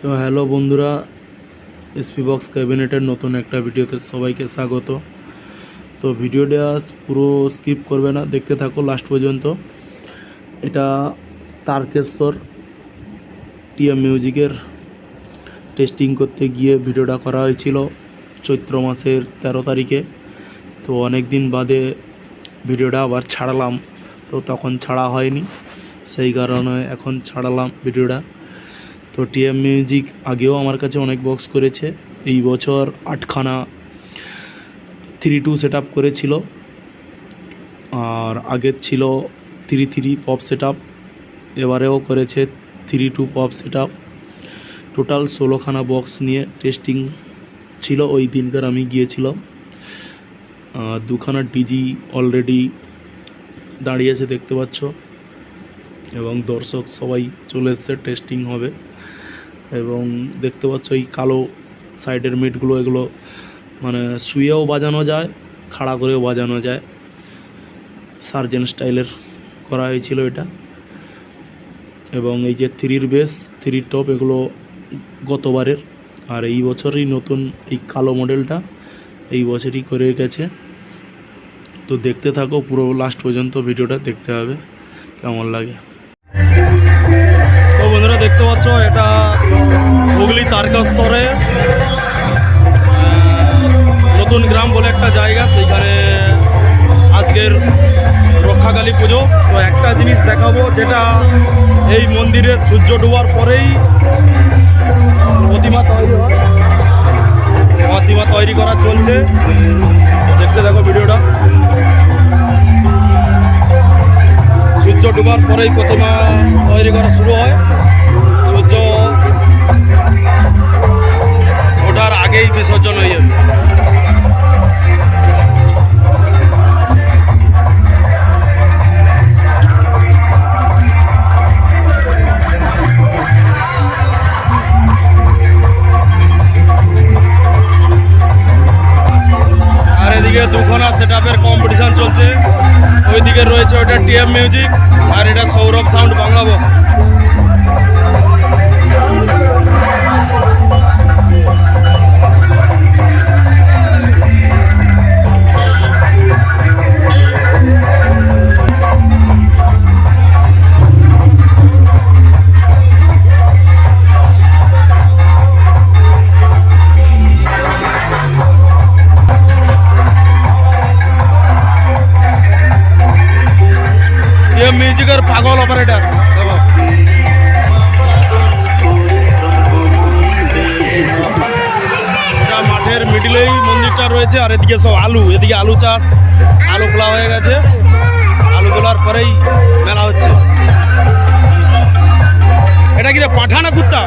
তো হ্যালো বন্ধুরা SP box ক্যাবিনেটের নতুন একটা ভিডিওতে সবাইকে স্বাগত। তো ভিডিওটা পুরো স্কিপ করবে না, দেখতে থাকো লাস্ট পর্যন্ত। এটা তারকেশ্বর টিএম মিউজিকের টেস্টিং করতে গিয়ে ভিডিওটা করা হয়েছিল চৈত্র মাসের তেরো তারিখে। তো অনেক দিন বাদে ভিডিওটা আবার ছাড়ালাম, তো তখন ছাড়া হয়নি, সেই কারণে এখন ছাড়ালাম ভিডিওটা। তো টিএম মিউজিক আগেও আমার কাছে অনেক বক্স করেছে। এই বছর আটখানা থ্রি টু সেট করেছিল। আর আগের ছিল থ্রি থ্রি পপ সেট এবারেও করেছে three two pop set total ষোলোখানা box নিয়ে টেস্টিং ছিল, ওই দিনকার আমি গিয়েছিলাম। দুখানা ডিজি অলরেডি দাঁড়িয়েছে দেখতে পাচ্ছ। এবং দর্শক সবাই চলে এসছে টেস্টিং হবে। এবং দেখতে পাচ্ছ এই কালো সাইডের মিটগুলো, এগুলো মানে শুয়েও বাজানো যায়, খাড়া করেও বাজানো যায়। সার্জেন স্টাইলের করা হয়েছিল এটা। এবং এই যে থ্রির বেস, থ্রির টপ, এগুলো গতবারের। আর এই বছরই নতুন এই কালো মডেলটা এই বছরই করে গেছে তো দেখতে থাকো, পুরো লাস্ট পর্যন্ত ভিডিওটা দেখতে হবে, কেমন লাগে। তো বন্ধুরা, দেখতে পাচ্ছ, এটা হুগলি তারকেশ্বরে নতুন গ্রাম বলে একটা জায়গা, সেইখানে আজকের রক্ষাকালী পুজো। তো একটা জিনিস দেখাবো, যেটা এই মন্দিরে সূর্য ডোবার পরেই প্রতিমা তৈরি হয়। প্রতিমা তৈরি করা চলছে। দেখতে দেখো ভিডিওটা। সূর্য ডোবার পরেই প্রতিমা তৈরি করা শুরু হয়। হয়ে যাবে। আর এদিকে দুখানা সেট আপের কম্পিটিশন চলছে। ওইদিকে রয়েছে ওটা টিএম মিউজিক আর এটা সৌরভ সাউন্ড বাংলা বক্স মিডিলেই মন্দিরটা রয়েছে, আর এদিকে সব আলু, এদিকে আলু চাষ, আলু খোলা হয়ে গেছে। আলু তোলার পরেই মেলা হচ্ছে। এটা কি রে কুত্তা?